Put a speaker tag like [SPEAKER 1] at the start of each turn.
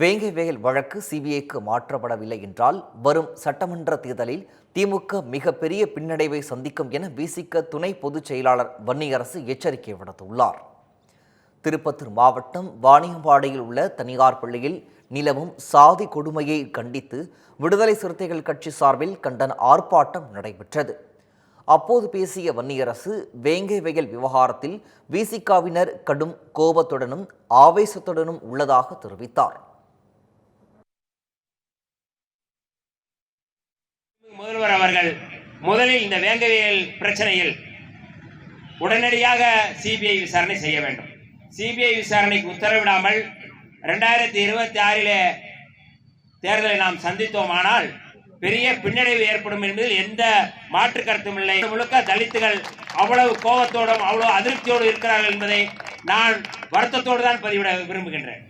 [SPEAKER 1] வேங்கை வேல் வழக்கு சிபிஐக்கு மாற்றப்படவில்லை என்றால் வரும் சட்டமன்ற தேர்தலில் திமுக மிகப்பெரிய பின்னடைவை சந்திக்கும் என விசிக துணை பொதுச் செயலாளர் வன்னியரசு எச்சரிக்கை விடுத்துள்ளார். திருப்பத்தூர் மாவட்டம் வாணியம்பாடியில் உள்ள தனியார் பள்ளியில் நிலவும் சாதி கொடுமையை கண்டித்து விடுதலை சிறுத்தைகள் கட்சி சார்பில் கண்டன ஆர்ப்பாட்டம் நடைபெற்றது. அப்போது பேசிய வன்னியரசு வேங்கை வயல் விவகாரத்தில் விசிகாவினர் கடும் கோபத்துடனும் ஆவேசத்துடனும் உள்ளதாக தெரிவித்தார்.
[SPEAKER 2] முதல்வர் அவர்கள் முதலில் இந்த வேங்கவியல் பிரச்சனையில் உடனடியாக சிபிஐ விசாரணை செய்ய வேண்டும். சிபிஐ விசாரணைக்கு உத்தரவிடாமல் ரெண்டாயிரத்தி இருபத்தி ஆறிலே தேர்தலை நாம் சந்தித்தோமானால் பெரிய பின்னடைவு ஏற்படும் என்பதில் எந்த மாற்று கருத்தும் இல்லை. முழுக்க தலித்துகள் அவ்வளவு கோபத்தோடும் அவ்வளவு அதிருப்தியோடு இருக்கிறார்கள் என்பதை நான் வருத்தத்தோடு தான் பதிவிட விரும்புகின்றேன்.